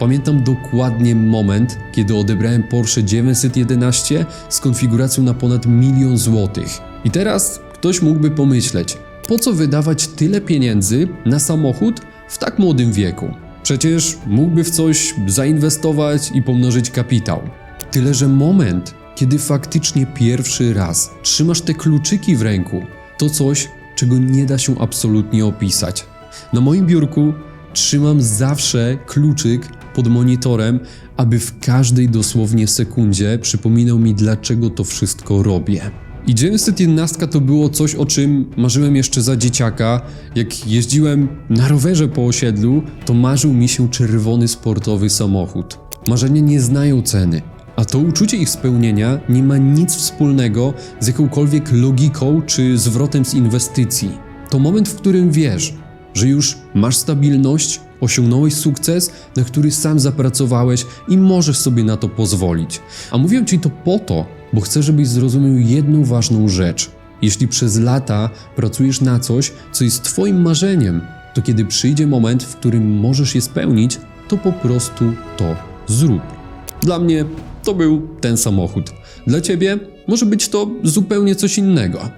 Pamiętam dokładnie moment, kiedy odebrałem Porsche 911 z konfiguracją na ponad milion złotych. I teraz ktoś mógłby pomyśleć, po co wydawać tyle pieniędzy na samochód w tak młodym wieku? Przecież mógłby w coś zainwestować i pomnożyć kapitał. Tyle, że moment, kiedy faktycznie pierwszy raz trzymasz te kluczyki w ręku, to coś, czego nie da się absolutnie opisać. Na moim biurku trzymam zawsze kluczyk pod monitorem, aby w każdej dosłownie sekundzie przypominał mi, dlaczego to wszystko robię. I 911 to było coś, o czym marzyłem jeszcze za dzieciaka. Jak jeździłem na rowerze po osiedlu, to marzył mi się czerwony sportowy samochód. Marzenia nie znają ceny, a to uczucie ich spełnienia nie ma nic wspólnego z jakąkolwiek logiką czy zwrotem z inwestycji. To moment, w którym wiesz, że już masz stabilność, osiągnąłeś sukces, na który sam zapracowałeś i możesz sobie na to pozwolić. A mówię ci to po to, bo chcę, żebyś zrozumiał jedną ważną rzecz. Jeśli przez lata pracujesz na coś, co jest Twoim marzeniem, to kiedy przyjdzie moment, w którym możesz je spełnić, to po prostu to zrób. Dla mnie to był ten samochód. Dla ciebie może być to zupełnie coś innego.